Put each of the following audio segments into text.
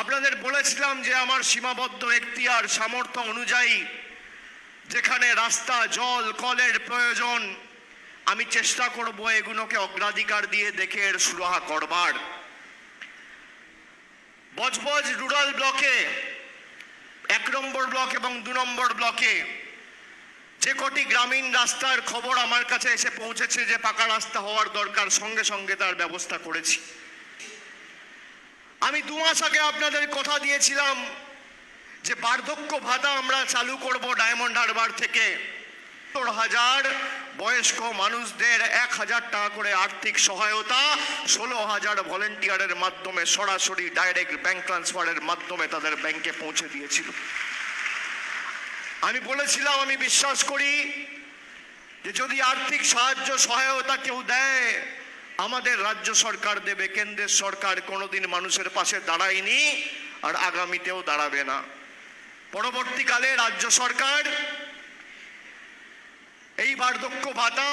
আপনাদের বলেছিলাম যে আমার সীমাবদ্ধ এখতিয়ার, সামর্থ্য অনুযায়ী যেখানে রাস্তা, জল, কলের প্রয়োজন, আমি চেষ্টা করব এগুলোকে অগ্রাধিকার দিয়ে দেখে এর সুরাহা করবার। বজবজ রুরাল ব্লকে, এক নম্বর ব্লক এবং দু নম্বর ব্লকে যে কটি গ্রামীণ রাস্তার খবর আমার কাছে এসে পৌঁছেছে যে পাকা রাস্তা হওয়ার দরকার, সঙ্গে সঙ্গে তার ব্যবস্থা করেছি। আমি দু মাস আগে আপনাদের কথা দিয়েছিলাম যে বার্ধক্য ভাতা আমরা চালু করব ডায়মন্ড হারবার থেকে। সত্তর হাজার বয়স্ক মানুষদের এক হাজার টাকা করে আর্থিক সহায়তা, ষোলো হাজার ভলেন্টিয়ারের মাধ্যমে সরাসরি ডাইরেক্ট ব্যাংক ট্রান্সফারের মাধ্যমে তাদের ব্যাংকে পৌঁছে দিয়েছিল। আমি বলেছিলাম, আমি বিশ্বাস করি যে যদি আর্থিক সাহায্য, সহায়তা কেউ দেয় আমাদের রাজ্য সরকার দেবে, কেন্দ্রের সরকার কোনোদিন মানুষের পাশে দাঁড়ায়নি আর আগামীতেও দাঁড়াবে না। পরবর্তীকালে রাজ্য সরকার এই বার্ধক্য ভাতা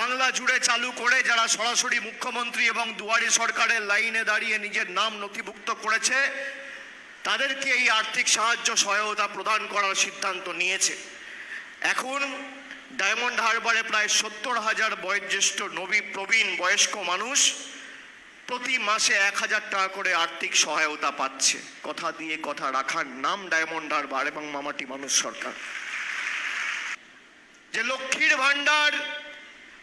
বাংলা জুড়ে চালু করে, যারা সরাসরি মুখ্যমন্ত্রী এবং দুয়ারি সরকারের লাইনে দাঁড়িয়ে নিজের নাম নথিভুক্ত করেছে, তাদেরকে এই আর্থিক সাহায্য সহায়তা প্রদান করার সিদ্ধান্ত নিয়েছে। এখন ডায়মন্ড হারবারে প্রায় সত্তর হাজার বয়োজ্যেষ্ঠ নবী প্রবীণ বয়স্ক মানুষ প্রতি মাসে এক হাজার টাকা করে আর্থিক সহায়তা পাচ্ছে। কথা দিয়ে কথা রাখার নাম ডায়মন্ড হারবার এবং মামাটি মানুষ সরকার। যে লক্ষ্মীর ভাণ্ডার,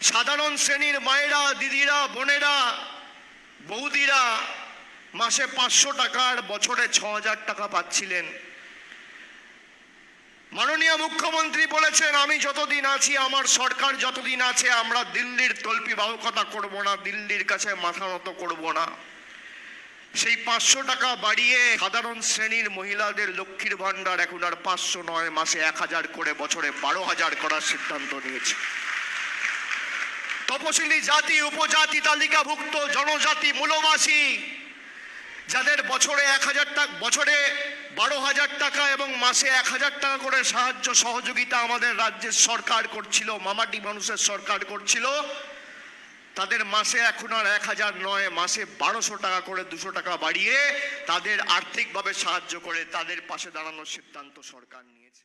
সাধারণ শ্রেণির মায়েরা, দিদিরা, বোনেরা, বৌদিরা মাসে পাঁচশো টাকার বছরে ছ হাজার টাকা পাচ্ছিলেন। মাননীয় মুখ্যমন্ত্রী বলেছেন, আমি যতদিন আছি, আমার সরকার যতদিন আছে, আমরা দিল্লির তল্পি বাহকতা করব না, দিল্লির কাছে মাথা নত করব না। সেই পাঁচশো টাকা বাড়িয়ে সাধারণ শ্রেণির মহিলাদের লক্ষ্মীর ভাণ্ডার এখন আর পাঁচশো নয়, মাসে এক হাজার করে, বছরে বারো হাজার করার সিদ্ধান্ত নিয়েছে। তপশিলি জাতি, উপজাতি তালিকাভুক্ত, জনজাতি মূলবাসী, যাদের বছরে এক হাজার টাকা, বছরে বারো হাজার টাকা এবং মাসে এক হাজার টাকা করে সাহায্য সহযোগিতা আমাদের রাজ্যের সরকার করছিল, মামাটি মানুষের সরকার করছিল। তাদের মাসে এখন আর এক হাজার নয়, মাসে বারোশো টাকা করে, দুশো টাকা বাড়িয়ে তাদের আর্থিকভাবে সাহায্য করে তাদের পাশে দাঁড়ানোর সিদ্ধান্ত সরকার নিয়েছে।